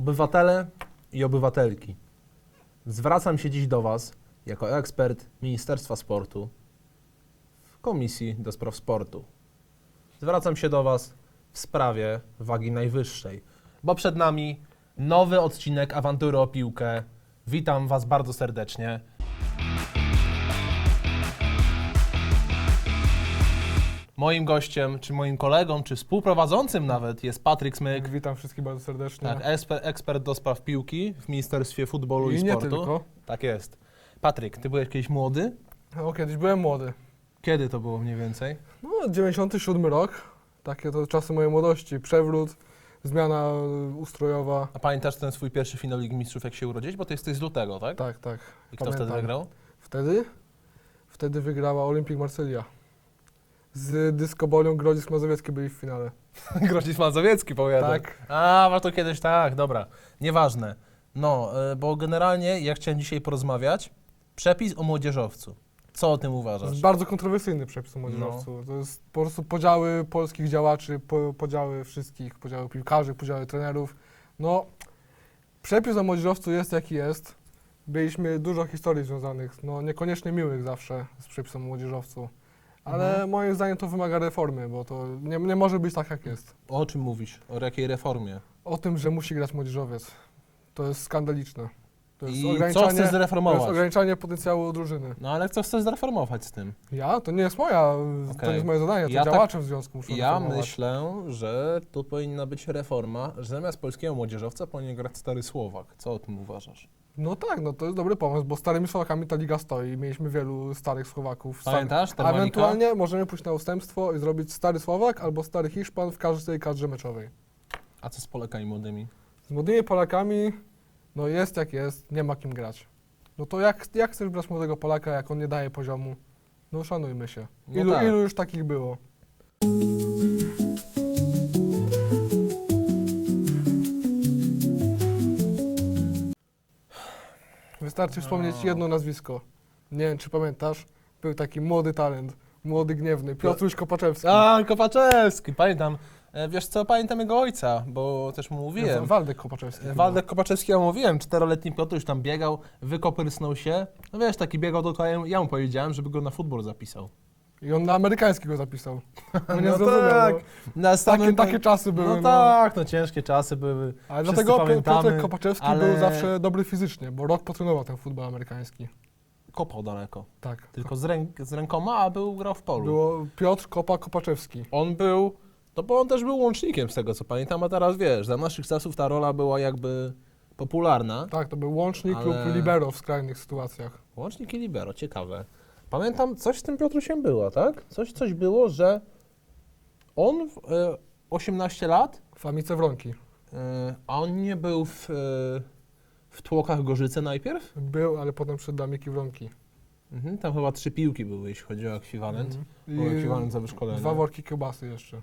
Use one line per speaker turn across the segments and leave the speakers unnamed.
Obywatele i obywatelki, zwracam się dziś do Was jako ekspert Ministerstwa Sportu w Komisji do Spraw Sportu. Zwracam się do Was w sprawie wagi najwyższej, bo przed nami nowy odcinek Awantury o piłkę. Witam Was bardzo serdecznie. Moim gościem, czy moim kolegą, czy współprowadzącym nawet jest Patryk Smyk.
Witam wszystkich bardzo serdecznie.
Tak, eksper, ekspert do spraw piłki w Ministerstwie Futbolu i,
I nie
Sportu.
tylko.
Tak jest. Patryk, ty byłeś kiedyś młody?
No, kiedyś byłem młody.
Kiedy to było mniej więcej?
No, 97 rok. Takie to czasy mojej młodości. Przewrót, zmiana y, ustrojowa.
A pamiętasz ten swój pierwszy finał Ligi Mistrzów, jak się urodziłeś? Bo to jesteś z lutego, tak?
Tak, tak.
I kto
pamiętam.
wtedy wygrał?
Wtedy? Wtedy wygrała Olympic Marsylia. Z Dyskobolią Grodzisk Mazowiecki byli w finale.
Grodzisz Mazowiecki, powiadam.
Tak.
A, ma to kiedyś tak, dobra. Nieważne. No, y, bo generalnie ja chciałem dzisiaj porozmawiać. Przepis o młodzieżowcu. Co o tym
To
uważasz?
jest bardzo kontrowersyjny przepis o młodzieżowcu.
No.
To jest po prostu podziały polskich działaczy, po, podziały wszystkich, podziały piłkarzy, podziały trenerów. No, przepis o młodzieżowcu jest jaki jest. Byliśmy dużo historii związanych, no niekoniecznie miłych zawsze z przepisem o młodzieżowcu. Ale
Mhm.
moim zdaniem to wymaga reformy, bo to nie, nie może być tak jak jest.
O czym mówisz? O jakiej reformie?
O tym, że musi grać młodzieżowiec. To jest skandaliczne. To jest
I co
ograniczanie,
chcesz
to jest
zreformować?
ograniczanie potencjału drużyny.
No ale co chcesz zreformować z tym?
Ja? To nie jest moja, to
Okej.
nie jest moje zadanie, to
Ja tak-
działacze w związku muszą
Ja
reformować.
myślę, że tu powinna być reforma, że zamiast polskiego młodzieżowca powinien grać stary Słowak. Co o tym uważasz?
No tak, no to jest dobry pomysł, bo starymi Słowakami ta liga stoi. Mieliśmy wielu starych Słowaków.
Pamiętasz?
A
Termalika?
ewentualnie możemy pójść na ustępstwo i zrobić stary Słowak albo stary Hiszpan w każdej kadrze meczowej.
A co z Polakami młodymi?
Z młodymi Polakami, no jest jak jest, nie ma kim grać. No to jak, jak chcesz brać młodego Polaka, jak on nie daje poziomu? No szanujmy się.
No
Ilu,
tak.
ilu już takich było? Wystarczy wspomnieć
No.
jedno nazwisko. Nie wiem, czy pamiętasz? Był taki młody talent, młody gniewny, Piotruś Kopaczewski.
A, Kopaczewski, pamiętam. E, Wiesz co, pamiętam jego ojca, bo też mu mówiłem.
Waldek Kopaczewski.
E. Waldek Kopaczewski, ja mu mówiłem, czteroletni Piotruś tam biegał, wykoprsnął się. No wiesz, taki biegał, to ja, ja mu powiedziałem, żeby go na futbol zapisał.
I on na amerykański go zapisał. No nie zrozumiał.
tak.
no.
Na
Takie, takie czasy były.
No
no.
tak, no ciężkie czasy były.
Ale
Wszyscy
dlatego Pi-
pamiętamy,
Piotrek Kopaczewski
ale-
był zawsze dobry fizycznie, bo rok potrenował ten futbol amerykański.
Kopał daleko.
Tak.
Tylko z, ręk, z rękoma, a był grał w polu.
Było Piotr Kopa Kopaczewski.
On był, no bo on też był łącznikiem z tego co pamiętam, a teraz wiesz, za naszych czasów ta rola była jakby popularna.
Tak, to był łącznik
Ale-
lub libero w skrajnych sytuacjach.
Łącznik i libero, ciekawe. Pamiętam, coś z tym Piotrusiem było, tak? Coś, coś było, że on w e, 18 lat,
W Amice Wronki.
e, a on nie był w, e, w Tłokach Gorzyce najpierw?
Był, ale potem przed do Amiki Wronki.
Mhm, tam chyba trzy piłki były, jeśli chodzi o ekwiwalent.
Mhm.
O ekwiwalent za wyszkolenie.
dwa worki kiełbasy jeszcze.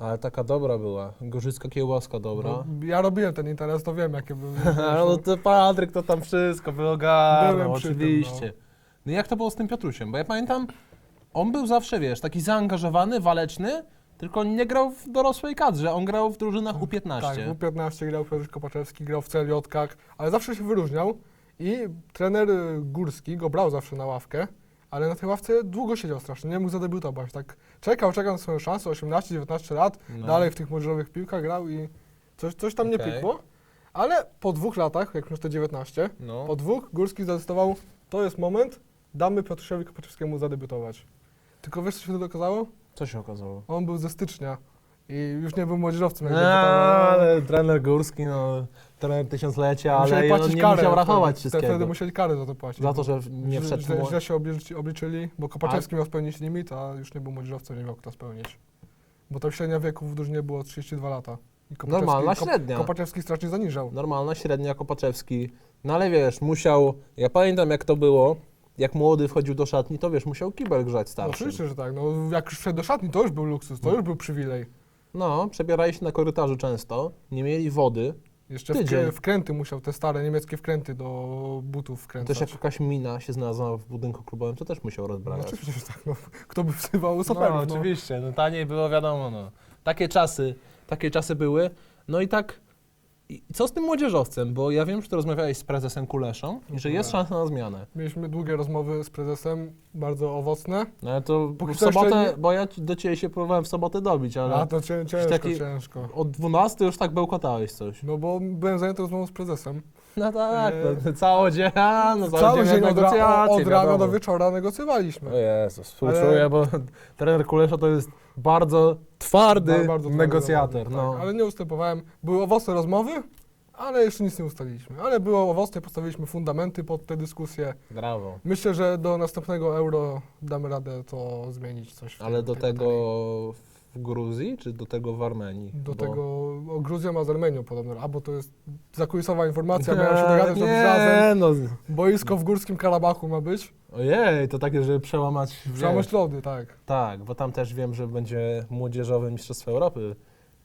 Ale taka dobra była. Gorzycka kiełbaska dobra.
No, ja robiłem ten interes, to wiem jakie były.
no to Patryk to tam wszystko wyogarnął,
Byłem przy tym,
oczywiście. no. jak to było z tym Piotrusiem? Bo ja pamiętam, on był zawsze, wiesz, taki zaangażowany, waleczny, tylko nie grał w dorosłej kadrze, on grał w drużynach U15.
Tak, w U15 grał Piotr Kopaczewski, grał w CLJ-kach, ale zawsze się wyróżniał i trener y, Górski go brał zawsze na ławkę, ale na tej ławce długo siedział strasznie, nie mógł zadebiutować. Tak czekał, czekał na swoją szansę, 18-19 lat,
No.
dalej w tych młodzieżowych piłkach grał i coś, coś tam nie
Okej.
pikło. Ale po dwóch latach, jak już te 19,
No.
po dwóch Górski zadecydował, to jest moment, damy Piotruszowi Kopaczewskiemu zadebiutować. Tylko wiesz, co się wtedy okazało?
Co się okazało?
On był ze stycznia i już nie był młodzieżowcem.
No, ale trener Górski, no, trener tysiąclecia, ale on
płacić
nie musiał rachować
Wtedy-
wszystkiego.
Wtedy musieli karę za to płacić.
Za to, że nie wszedł
źle, źle się obliczy, obliczyli, bo Kopaczewski miał spełnić limit, a już nie był młodzieżowcem, nie miał kto spełnić. Bo tam średnia wieku w drużynie było 32 lata.
Normalna średnia.
Kopaczewski strasznie zaniżał.
Normalna średnia Kopaczewski. No ale wiesz, musiał, ja pamiętam jak to było, jak młody wchodził do szatni, to wiesz, musiał kibel grzać
No,
starszy.
oczywiście, że tak. No, jak już wszedł do szatni, to już był luksus, to już był przywilej.
No, przebierali się na korytarzu często, nie mieli wody.
Jeszcze
Tydzień.
wkrę- wkręty musiał, te stare niemieckie wkręty do butów wkręcać.
Też jak jakaś mina się znalazła w budynku klubowym, to też musiał
no, oczywiście, że tak. No. Kto by wzywał soperów?
no, oczywiście, no taniej było wiadomo, no. Takie czasy, takie czasy były. No i tak I co z tym młodzieżowcem? Bo ja wiem, że ty rozmawiałeś z prezesem Kuleszą i że jest
Tak.
szansa na zmianę.
Mieliśmy długie rozmowy z prezesem, bardzo owocne.
No ale to
Póki
w
co jeszcze
sobotę,
nie-
bo ja ci- do ciebie się próbowałem w sobotę dobić, ale
A to cię, ciężko,
taki-
ciężko.
od 12 już tak bełkotałeś coś.
No bo byłem zajęty rozmową z prezesem.
No tak,
Nie.
no, cały dzień, a, no cały, dzień
od, ra-
negocjacje,
od rana
wiadomo.
do wieczora negocjowaliśmy.
O Jezus, współczuję, bo trener Kulesza to jest bardzo twardy
Ba- bardzo
negocjator. No.
Tak, ale nie ustępowałem. Były owocne rozmowy, ale jeszcze nic nie ustaliliśmy. Ale było owocne, postawiliśmy fundamenty pod tę dyskusję.
Brawo.
Myślę, że do następnego euro damy radę to zmienić coś. w
Ale do tego. W Gruzji, czy do tego w Armenii?
Do
Bo-
tego o Gruzja ma z Armenią podobno, albo to jest zakulisowa informacja, miałem się dogadać
nie,
razem.
no.
Boisko w Górskim Karabachu ma być.
Ojej, to takie, żeby przełamać...
Przełamać lody, tak.
Tak, bo tam też wiem, że będzie młodzieżowe Mistrzostwo Europy.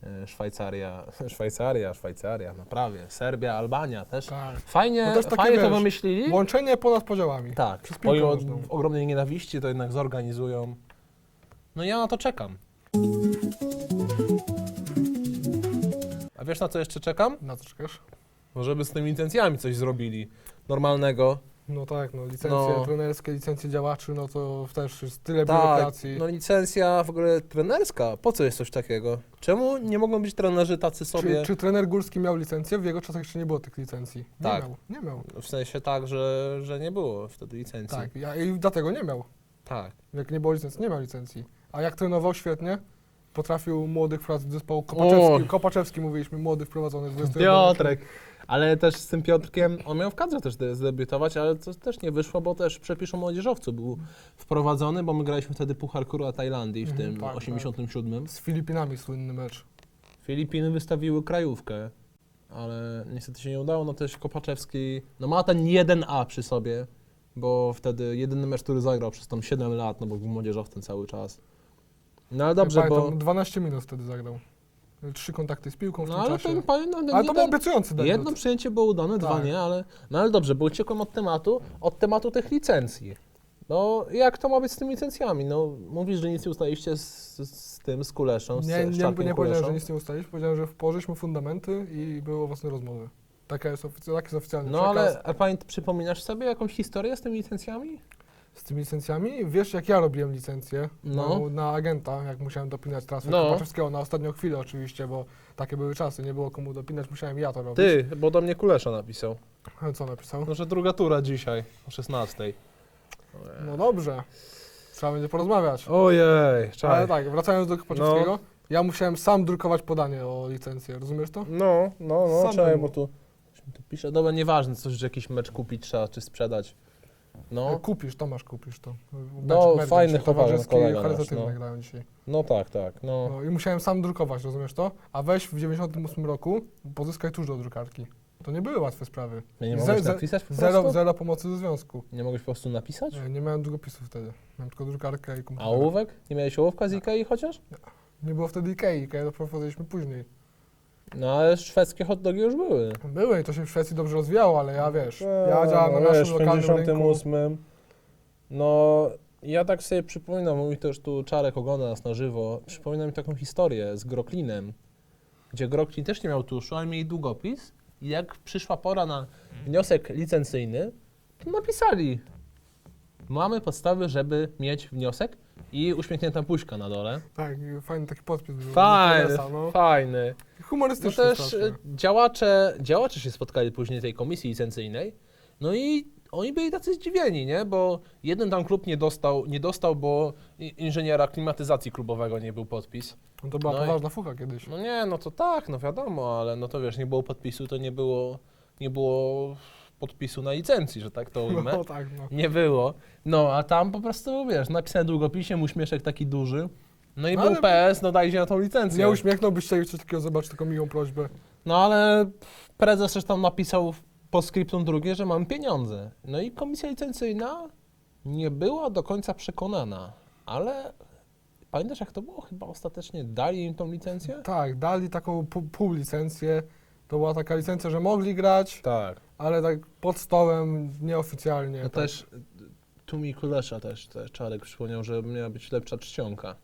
E, Szwajcaria, Szwajcaria, Szwajcaria, no prawie. Serbia, Albania też.
tak.
Fajnie,
No też takie,
fajnie to
wiesz,
wymyślili.
Łączenie ponad podziałami.
Tak, pomimo ogromnej nienawiści to jednak zorganizują. No ja na to czekam. A wiesz na co jeszcze czekam?
Na co czekasz?
No żeby z tymi licencjami coś zrobili normalnego.
No tak, no licencje
No.
trenerskie, licencje działaczy, no to też jest tyle
Tak,
biurokracji.
no licencja w ogóle trenerska. Po co jest coś takiego? Czemu nie mogą być trenerzy tacy sobie?
Czy, czy trener Górski miał licencję? W jego czasach jeszcze nie było tych licencji. Nie
Tak.
miał, nie miał.
W sensie tak, że, że nie było wtedy licencji.
Tak, ja, i dlatego nie miał.
tak.
Jak nie było licencji, nie miał licencji. A jak trenował świetnie, potrafił młodych wprowadzić do zespołu Kopaczewski.
O.
Kopaczewski mówiliśmy, młody wprowadzony z 21
Piotrek. Ale też z tym Piotrkiem, on miał w kadrze też de- zdebiutować, ale to też nie wyszło, bo też przepis o młodzieżowcu był wprowadzony, bo my graliśmy wtedy Puchar Króla Tajlandii w
Mhm,
tym
tak,
87.
Z Filipinami słynny mecz.
Filipiny wystawiły krajówkę, ale niestety się nie udało, no też Kopaczewski, no ma ten 1A przy sobie, bo wtedy jedyny mecz, który zagrał przez tam 7 lat, no bo był młodzieżowcem cały czas. No ale dobrze, bo...
pamiętam, 12 minut wtedy zagrał. Trzy kontakty z piłką w
No
tym
ale
czasie.
ten panie, no,
Ale to był
jeden,
obiecujący debiut.
jedno przyjęcie było udane, dwa
Tak.
nie, ale, no ale dobrze, bo uciekłem od tematu, od tematu tych licencji. No jak to ma być z tymi licencjami? No mówisz, że nic nie ustaliście z, z tym, z Kuleszą, z,
Nie, nie, nie powiedziałem,
Kuleszą.
że nic nie ustaliśmy, powiedziałem, że położyliśmy fundamenty i były owocne rozmowy. Taka jest ofic- taki jest oficjalny
No
przekaz.
ale a pamię, przypominasz sobie jakąś historię z tymi licencjami?
Z tymi licencjami, wiesz jak ja robiłem licencję
No.
na, na agenta, jak musiałem dopinać transfer
No.
Kopaczewskiego na ostatnią chwilę oczywiście, bo takie były czasy, nie było komu dopinać, musiałem ja to robić.
Ty, bo do mnie Kulesza napisał.
Co napisał?
No, że druga tura dzisiaj o 16.
No dobrze, trzeba będzie porozmawiać.
Ojej,
Ale
czaj.
tak, wracając do Kopaczewskiego, ja musiałem sam drukować podanie o licencję, rozumiesz to?
No, no, no,
Sam
czekaj,
bym-
bo tu, tu pisze. Dobra, nieważne, coś, że jakiś mecz kupić trzeba, czy sprzedać. No,
Jak Kupisz, Tomasz kupisz to.
No,
Mecz- mecz
fajny chłopak,
towarzyski
kolega nasz, no.
grają dzisiaj.
no tak, tak, no.
No i musiałem sam drukować, rozumiesz to? A weź w 98 roku, pozyskaj tuż do drukarki. To nie były łatwe sprawy.
Ja nie mogłeś napisać po
Zero,
prostu?
zero pomocy ze związku.
Nie mogłeś po prostu napisać?
Nie, nie miałem długopisów wtedy. Miałem tylko drukarkę i
A
komputer.
ołówek? Nie miałeś ołówka z Ikei chociaż?
Nie było wtedy Ikei, Ikei doprowadziliśmy później.
No ale szwedzkie hot dogi już były.
Były i to się w Szwecji dobrze rozwijało, ale ja wiesz,
Eee,
ja działam na
no
naszym
wiesz, w
lokalnym rynku.
58. No, ja tak sobie przypominam, mówi też tu Czarek ogląda nas na żywo, przypomina mi taką historię z Groklinem, gdzie Groklin też nie miał tuszu, ale mieli długopis i jak przyszła pora na wniosek licencyjny, to napisali, mamy podstawy, żeby mieć wniosek i uśmiechnięta buźka na dole.
Tak, i fajny taki podpis był.
Fajny,
no.
fajny. No
Humorystyczny
też
strasznie.
e, działacze, działacze się spotkali później tej komisji licencyjnej, no i oni byli tacy zdziwieni, nie? Bo jeden tam klub nie dostał, nie dostał, bo i- inżyniera klimatyzacji klubowego nie był podpis.
No to była
no i-
poważna fucha kiedyś.
No nie, no to tak, no wiadomo, ale no to wiesz, nie było podpisu, to nie było, nie było podpisu na licencji, że tak to ujmę.
No tak, no.
Nie było. No, a tam po prostu, wiesz, napisałem długopisie, uśmieszek taki duży. No i
No,
był
ale-
PS, no dajcie na tą licencję.
Nie uśmiechnąłbyś się i coś takiego zobaczyć, tylko miłą prośbę.
No ale prezes też tam napisał po skryptum drugie, że mam pieniądze. No i komisja licencyjna nie była do końca przekonana, ale pamiętasz jak to było? Chyba ostatecznie dali im tą licencję?
Tak, dali taką pół, pół licencję. To była taka licencja, że mogli grać,
Tak.
ale tak pod stołem, nieoficjalnie.
No
tak.
też tu mi Kulesza też, też Czarek przypomniał, że miała być lepsza czcionka.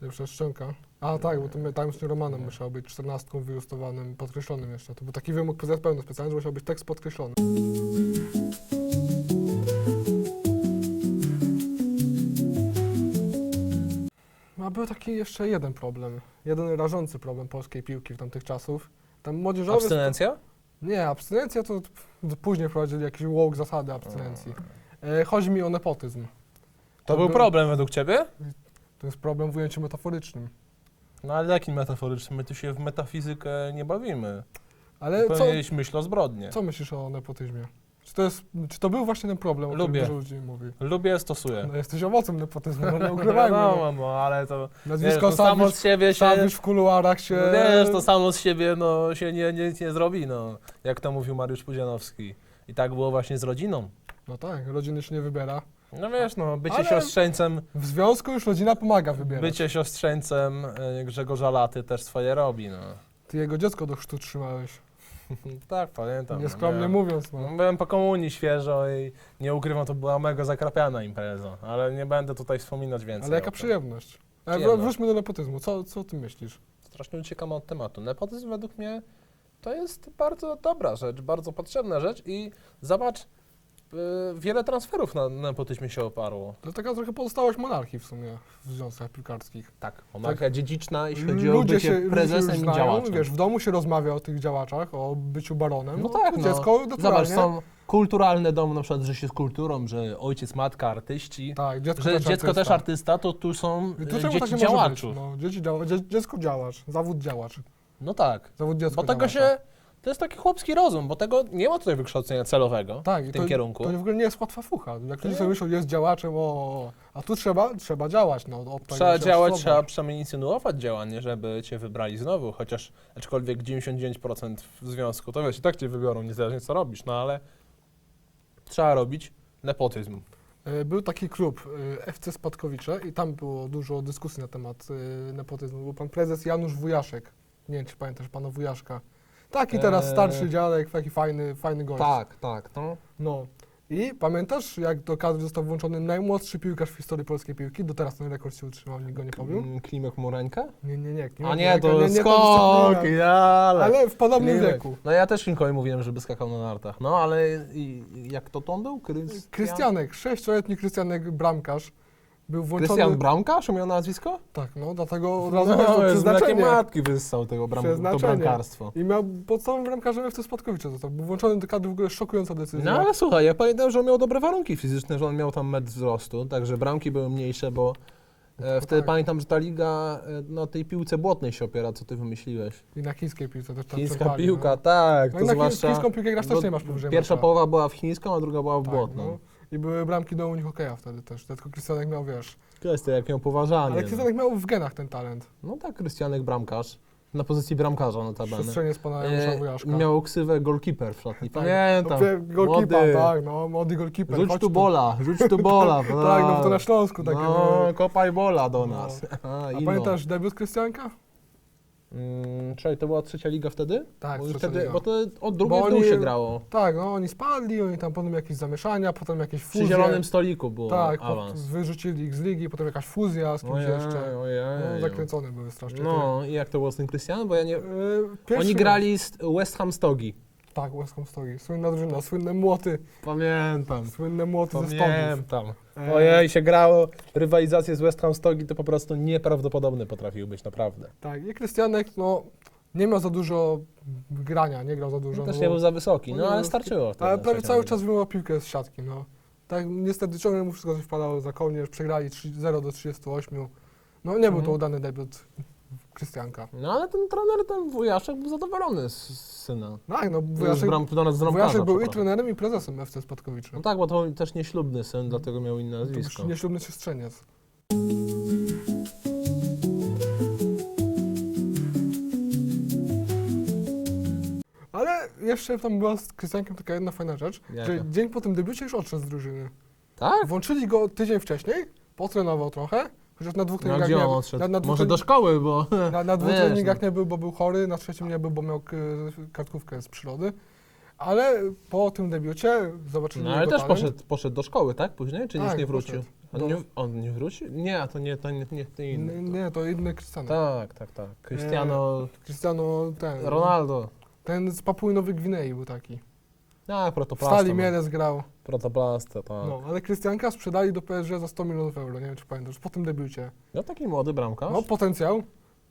Lepsza szczęka. A tak, bo to my- tam z Romanem musiał być czternastką wyjustowanym, podkreślonym jeszcze. To był taki wymóg PZPN specjalny, że musiał być tekst podkreślony. A był taki jeszcze jeden problem. Jeden rażący problem polskiej piłki w tamtych czasów. Tam młodzieżowy...
Abstynencja?
Nie, abstynencja to później wprowadzili jakieś woke zasady abstynencji. E, chodzi mi o nepotyzm.
To był
był-
problem według ciebie?
To jest problem w ujęciu metaforycznym.
No ale jaki metaforyczny? My tu się w metafizykę nie bawimy.
Ale co,
Powinieneś myśl o zbrodnie.
co myślisz o nepotyzmie? Czy to, jest, czy to był właśnie ten problem, o
Lubię.
którym dużo ludzi mówi?
Lubię, stosuję.
No jesteś owocem nepotyzmu, no nie ukrywajmy. No.
No, no, ale to wiesz,
Nazwisko
to samo
Sawisz,
z siebie się...
Sawisz w kuluarach się...
No wiesz, to samo z siebie no, się nie, nie, nie zrobi, no. Jak to mówił Mariusz Pudzianowski. I tak było właśnie z rodziną.
No tak, rodziny się nie wybiera.
No wiesz, no, bycie
Ale-
siostrzeńcem,
W związku już rodzina pomaga wybierać.
bycie siostrzeńcem e, Grzegorza Laty też swoje robi, no.
Ty jego dziecko do chrztu trzymałeś.
tak, pamiętam. no,
Nieskromnie
miałem-
mówiąc,
no. Byłem po komunii świeżo i nie ukrywam, to była mega zakrapiana impreza, ale nie będę tutaj wspominać więcej.
Ale jaka
o tym.
przyjemność. Ale wró-
Przyjemność.
wróćmy do nepotyzmu. Co, co ty myślisz?
Strasznie uciekam od tematu. Nepotyzm według mnie to jest bardzo dobra rzecz, bardzo potrzebna rzecz i zobacz, y, wiele transferów na nepotyzmie się oparło.
To taka trochę pozostałość monarchii w sumie w związkach piłkarskich.
Tak, monarchia dziedziczna, jeśli chodzi o
Ludzie
bycie
się, ludzie
prezesem i działaczem.
wiesz, w domu się rozmawia o tych działaczach, o byciu baronem.
No tak, no.
Dziecko naturalnie.
Zobacz, są kulturalne domy, na przykład, że się z kulturą, że ojciec, matka, artyści,
Tak, dziecko
że
też
dziecko
artysta.
też artysta, to tu są
I
y,
tu czemu tak
dzieci
nie może
działaczów.
No, dzieci działa, dzie, dziecko działacz, zawód działacz,
No tak,
zawód dziecko
bo tego
działacza.
się, to jest taki chłopski rozum, bo tego nie ma tutaj wykształcenia celowego
tak,
w tym
to,
kierunku.
To w ogóle nie jest łatwa fucha. Jak
Nie.
sobie myślą, jest działaczem, o, a tu trzeba, trzeba działać. No, od tego
Trzeba działać, trzeba przynajmniej insynuować działanie, żeby cię wybrali znowu, chociaż aczkolwiek 99% w związku, to wiesz, i tak cię wybiorą, niezależnie co robisz, no ale trzeba robić nepotyzm.
E, Był taki klub e, FC Spadkowicze i tam było dużo dyskusji na temat e, nepotyzmu. Był pan prezes Janusz Wujaszek. Nie wiem, czy pamiętasz pana Wujaszka. Taki teraz
Eee.
starszy dziadek, taki fajny, fajny gość.
tak, no.
No. I pamiętasz, jak do kadry został włączony najmłodszy piłkarz w historii polskiej piłki? Do teraz ten rekord się utrzymał, nikt go nie pobił.
Mm, Klimek Morenka?
Nie, nie, nie.
A
nie,
nie, to
nie, nie,
skok, ja, ale...
Ale w podobnym
Klimek.
wieku.
No ja też Klinkowi mówiłem, żeby skakał na nartach, no ale i, jak to to on był? Krystian?
Krystianek, sześcioletni Krystianek bramkarz, był włączony...
Krystian Bramkarz, miał nazwisko?
Tak, no dlatego od razu
No,
to
z mlekiem
przeznaczenie.
matki wyssał tego bram, to
Przeznaczenie.
bramkarstwo.
I miał podstawowym bramkarzem FC Spadkowicze został. Był włączony do kadry w ogóle szokująca decyzja.
No ale słuchaj, ja pamiętam, że on miał dobre warunki fizyczne, że on miał tam metr wzrostu, także bramki były mniejsze, bo e, wtedy
tak.
pamiętam, że ta liga e, na tej piłce błotnej się opiera, co ty wymyśliłeś.
I na chińskiej piłce też tam
Chińska
czerpali,
piłka,
no.
tak,
No
to
i na
zwłaszcza...
chińską piłkę grasz też nie masz powyżej
Pierwsza
metra.
połowa była w chińską, a druga była w
Tak,
błotną.
no. I były bramki do Unii Hokeja wtedy też. Tylko Krystianek miał, wiesz...
Kwestia, jak ją poważanie.
Ale
no.
Krystianek miał w genach ten talent.
No tak, Krystianek bramkarz. Na pozycji bramkarza notabene.
Siostrzenie z pana Janusza
E,
Wujaszka.
miał ksywę goalkeeper w szatni.
Tak.
Pamiętam.
No, Golkipa, tak, no, młody golkiper.
Rzuć
chodź
tu bola, rzuć tu bola.
Tak, no to na Śląsku takie
No,
były.
kopaj bola do
No.
nas. A,
A
ino.
pamiętasz debiut Krystianka?
Mm, czekaj, to była trzecia liga wtedy?
Tak,
bo,
trzecia
wtedy
liga.
bo to od drugiej
Bo
w dół
oni-
się grało.
Tak, no oni spadli, oni tam potem jakieś zamieszania, potem jakieś
Przy
fuzje.
zielonym stoliku było
Tak, po-
awans.
wyrzucili ich z ligi, potem jakaś fuzja z kimś
Ojej,
jeszcze.
ojej.
No, zakręcone były strasznie.
No i jak to było z tym Krystianem? Bo ja nie...
Pierwszy
Oni grali z West Ham Stogi.
Tak, West Ham stoi. Słynna drużyna, słynne młoty,
Pamiętam.
słynne młoty ze stogów.
Pamiętam.
E,
Ojej, się grało. Rywalizacje z West Ham Stogi to po prostu nieprawdopodobne potrafiły być, naprawdę.
Tak, i Krystianek, no, nie miał za dużo grania, nie grał za dużo.
No, też
no
nie był za wysoki,
no
no ale starczyło.
Ale prawie cały czas wyjmował piłkę z siatki, no. Tak, niestety ciągle mu wszystko się wpadało za kołnierz, przegrali 3 0 do 38. No nie był to
Mhm.
udany debiut Krystianka.
No ale ten trener, ten wujaszek był zadowolony z, syna.
Tak, no Wujaszek,
bram, z bramkarza,
Wujaszek był i trenerem, i prezesem FC Spadkowicze.
No tak, bo to też nieślubny syn, dlatego miał inne
To
nazwisko.
już nieślubny siostrzeniec. Ale jeszcze tam była z Krystiankiem taka jedna fajna rzecz,
Jaka?
że dzień po tym debiucie już odszedł z drużyny.
Tak?
Włączyli go tydzień wcześniej, potrenował trochę, chociaż na dwóch
No
treningach nie
odszedł?
Na, na dwóch,
Może do szkoły, bo...
na, na dwóch
Wiesz,
treningach
no.
nie był, bo był chory, na trzecim nie był, bo miał k- kartkówkę z przyrody. Ale po tym debiucie zobaczyli
No ale też
talent.
poszedł, poszedł do szkoły, tak? Później? Czy
Tak,
już nie wrócił? On,
Do-
nie, on nie wrócił? Nie, to nie, to nie, nie, nie inny.
Nie, nie, to inny Cristiano.
Tak, tak, tak. Cristiano
Cristiano ten.
Ronaldo.
Ten z Papui Nowej Gwinei był taki.
Tak, protoplasta.
Stali
no.
Mielec grał.
Protoplasta, tak. No.
No, ale Krystianka sprzedali do PSG za 100 milionów euro, nie wiem czy pamiętasz, po tym debiucie.
no taki młody bramkarz.
No, potencjał.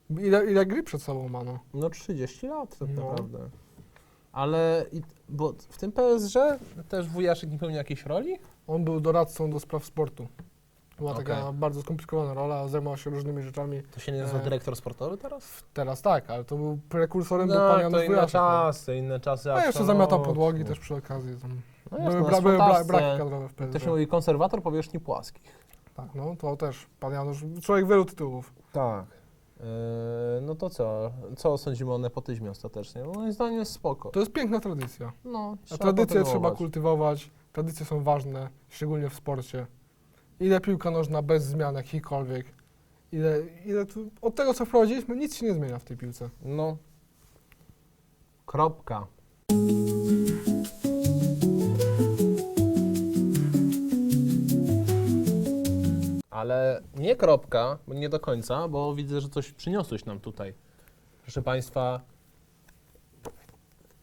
Ile, ile gry przed sobą ma, no.
No 30 lat tak
No.
naprawdę. Ale i, bo w tym PSG też wujaszek nie pełni jakiejś roli?
On był doradcą do spraw sportu. Była taka bardzo skomplikowana rola, zajmował się różnymi rzeczami.
To się nie nazywa
E,
dyrektor sportowy teraz?
Teraz tak, ale to był prekursorem do
No,
pana
to
Janusz
inne
Wujaszek. no.
czasy, inne czasy.
A jeszcze
absolutnie.
zamiatał podłogi też przy okazji. Tam.
No
były bra, były bra, braki kadrowe w PSG.
To się mówi konserwator powierzchni płaskich.
Tak, no to też. Pan Janusz, człowiek wielu tytułów.
Tak. no to co? Co sądzimy o nepotyzmie ostatecznie? No, moim zdaniem jest spoko.
To jest piękna tradycja.
No,
A tradycje trzeba
kontynuować.
kultywować, tradycje są ważne, szczególnie w sporcie. Ile piłka nożna bez zmian jakichkolwiek, ile, ile tu, od tego co wprowadziliśmy nic się nie zmienia w tej piłce.
No. Kropka. Ale nie kropka, bo nie do końca, bo widzę, że coś przyniosłeś nam tutaj. Proszę Państwa,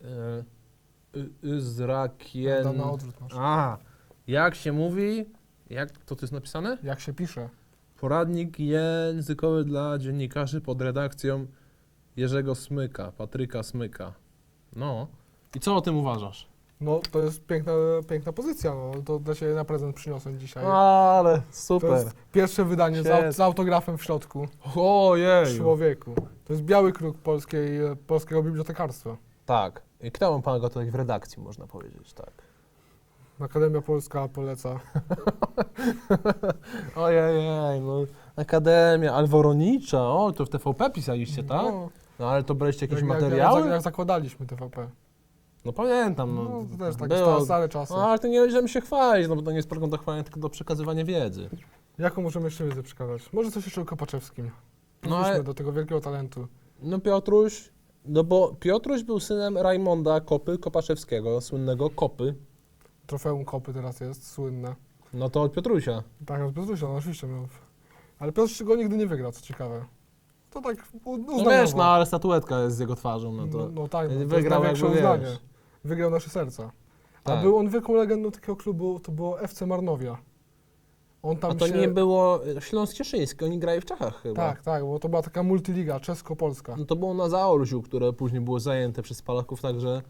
yy, y- Izrakien...
To na odwrót masz.
A, jak się mówi? Jak to tu jest napisane?
Jak się pisze?
Poradnik językowy dla dziennikarzy pod redakcją Jerzego Smyka, Patryka Smyka. No. I co o tym uważasz?
No to jest piękna, piękna pozycja, no to dla Ciebie na prezent przyniosłem dzisiaj.
Ale
To
super.
jest pierwsze wydanie z,
Świetnie.
aut, z autografem w środku.
Ojej.
Człowieku. To jest biały kruk polskiej, polskiego bibliotekarstwa.
Tak. I kto mu pomagał tutaj w redakcji, można powiedzieć, tak.
Akademia Polska poleca.
Ojej, no. Akademia, Alworonicza, o, to w TVP pisaliście, tak?
No,
No ale to braliście jakieś
jak, jak,
materiały?
jak, jak zakładaliśmy TVP.
No pamiętam, no.
No, to też takie
było.
sta- stare czasy.
No ale to nie będziemy się chwalić, no bo to nie jest program do chwalenia, tylko do przekazywania wiedzy.
Jaką możemy jeszcze wiedzę przekazać? Może coś jeszcze o Kopaczewskim.
No,
Wróćmy
ale-
do tego wielkiego talentu.
No Piotruś, no bo Piotruś był synem Rajmonda Kopy Kopaszewskiego, słynnego Kopy.
Trofeum Kopy teraz jest, słynne.
No to od Piotrusia.
Tak, od Piotrusza, no oczywiście miał. Ale Piotr go nigdy nie wygrał, co ciekawe. To tak u-
No
uznaniowo.
wiesz, no ale statuetka jest z jego twarzą, no to...
No, no tak, no, to jest
wygrał
największe
jakby,
uznanie.
wiesz.
Wygrał nasze serca. A
Tak.
był on wielką legendą takiego klubu, to było FC Marnowia. On tam
A to
się...
nie było Śląsk Cieszyński, oni grali w Czechach chyba.
Tak, tak, bo to była taka multiliga czesko-polska.
No to było na Zaorziu, które później było zajęte przez Polaków, także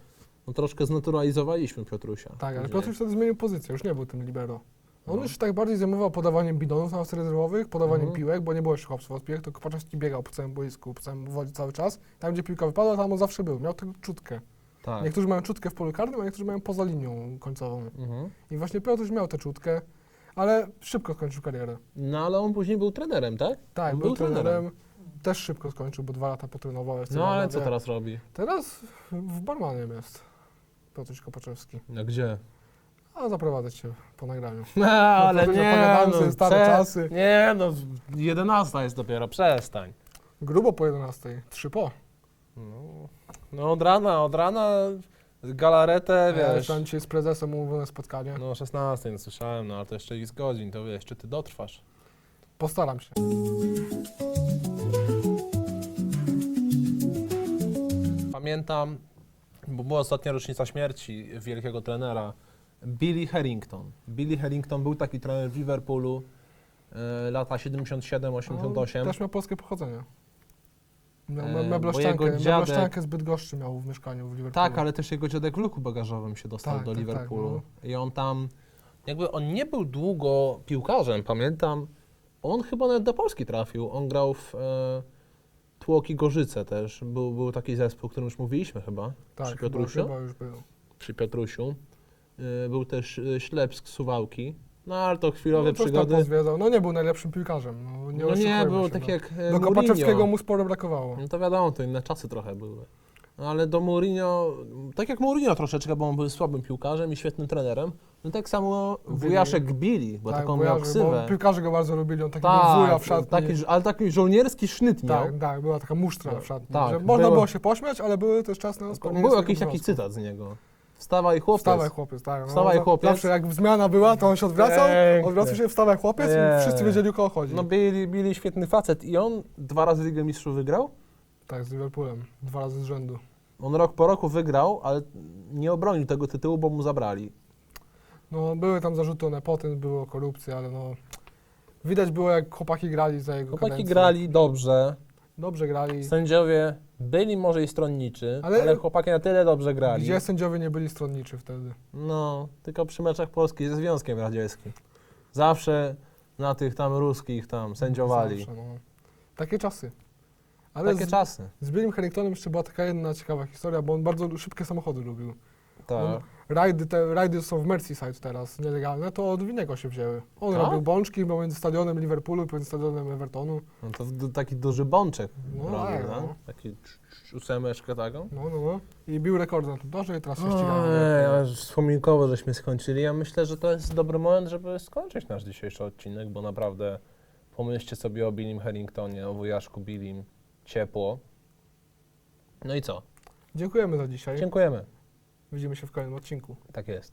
no, troszkę znaturalizowaliśmy Piotrusia.
Tak, ale
później.
Piotr już wtedy zmienił pozycję, już nie był tym libero. On
No.
już się tak bardziej zajmował podawaniem bidonów na rezerwowych, podawaniem
Mhm.
piłek, bo nie było jeszcze chłopców od piłek, to Kopaczewski biegał po całym boisku, po całym wodzie cały czas. Tam, gdzie piłka wypadła, tam on zawsze był, miał tę czutkę.
Tak.
Niektórzy mają czutkę w polu karnym, a niektórzy mają poza linią końcową.
Mhm.
I właśnie Piotr miał tę czutkę, ale szybko skończył karierę.
No ale on później był trenerem, tak?
Tak, był,
był
trenerem,
trenerem.
też szybko skończył, bo dwa lata potrenował.
No ale co teraz robi?
Teraz w Barmanem jest Piotr Kopaczewski.
No gdzie?
A zaprowadzę cię po nagraniu.
No, ale
to
nie,
pogadamy
no,
sobie stare
prze-
czasy.
Nie, no 11 jest dopiero, przestań.
Grubo po 11, 3 po.
No, no od rana, od rana galaretę,
Ja
wiesz.
mam dzisiaj z prezesem umówione spotkanie.
No o 16 nie słyszałem, no ale to jeszcze x godzin, to wiesz, czy ty dotrwasz.
Postaram się.
Pamiętam, bo była ostatnia rocznica śmierci wielkiego trenera, Billy Harrington. Billy Harrington był taki trener w Liverpoolu, e, lata 77-88.
On też miał polskie pochodzenie. Miał
E,
me-
bo
meblościankę,
jego dziadek-
z Bydgoszczy miał w mieszkaniu w Liverpoolu.
Tak, ale też jego dziadek w luku bagażowym się dostał
Tak,
do
tak, tak,
Liverpoolu. I on tam, jakby on nie był długo piłkarzem, pamiętam. On chyba nawet do Polski trafił. On grał w e, Tłoki Gorzyce też. Był, był taki zespół, o którym już mówiliśmy chyba,
tak,
przy
chyba,
Piotrusiu.
chyba już był.
przy Piotrusiu. E, był też e, Ślepsk Suwałki. No ale to chwilowe
no, coś tam
przygody.
pozwiedzał. No nie był najlepszym piłkarzem. No nie,
No nie,
oszukujmy
było
się,
tak
no.
jak e,
Do Kopaczewskiego mu sporo brakowało.
No to wiadomo, to inne czasy trochę były. No ale do Mourinho, tak jak Mourinho troszeczkę, bo on był słabym piłkarzem i świetnym trenerem, no tak samo
Billy.
wujaszek Billy, bo
tak,
taką miał ksywę.
Bo piłkarze go bardzo lubili, on taki był
Tak,
wuja w szatni.
taki, ale taki żołnierski sznyt miał.
tak, tak, była taka musztra w szatni.
tak,
że można
było-
było się pośmiać, ale były też czas na spełnienie
Był jakiś taki cytat z niego. Wstawaj chłopiec.
Wstawaj chłopiec, tak. No,
Wstawaj,
za-
chłopiec.
Zawsze jak zmiana była, to on się odwracał,
Piękne.
odwracał się, wstawaj chłopiec i wszyscy wiedzieli o kogo chodzi.
No byli, byli świetny facet i on dwa razy Ligę Mistrzów wygrał.
Tak, z Liverpoolem, dwa razy z rzędu.
On rok po roku wygrał, ale nie obronił tego tytułu, bo mu zabrali.
No, były tam zarzuty o nepotyzm, było korupcję, ale no... Widać było, jak chłopaki grali za jego
Chłopaki
kadencję.
grali dobrze,
Dobrze grali.
sędziowie byli może i stronniczy, ale,
Ale-
chłopaki na tyle dobrze grali.
Gdzie sędziowie nie byli stronniczy wtedy.
No, tylko przy meczach Polski ze Związkiem Radzieckim. Zawsze na tych tam ruskich tam sędziowali.
Zawsze, no. Takie czasy. Ale
Takie
z,
czasy.
z Billym Harringtonem jeszcze była taka jedna ciekawa historia, bo on bardzo szybkie samochody lubił.
Tak.
Rajdy, te, rajdy są w Merseyside teraz, nielegalne, to od niego się wzięły. On
Tak?
robił bączki pomiędzy stadionem Liverpoolu i pomiędzy stadionem Evertonu.
No to d- taki duży bączek
No
robił,
tak,
no.
no.
Taki cz- cz- ósemeczkę taką.
No, no, no. I bił rekordy na tym torze i teraz się
Ojej,
ścigają.
aż wspominkowo żeśmy skończyli. Ja myślę, że to jest dobry moment, żeby skończyć nasz dzisiejszy odcinek, bo naprawdę pomyślcie sobie o Billim Harringtonie, o wujaszku Billim. Ciepło. No i co?
Dziękujemy za dzisiaj.
Dziękujemy.
Widzimy się w kolejnym odcinku.
Tak jest.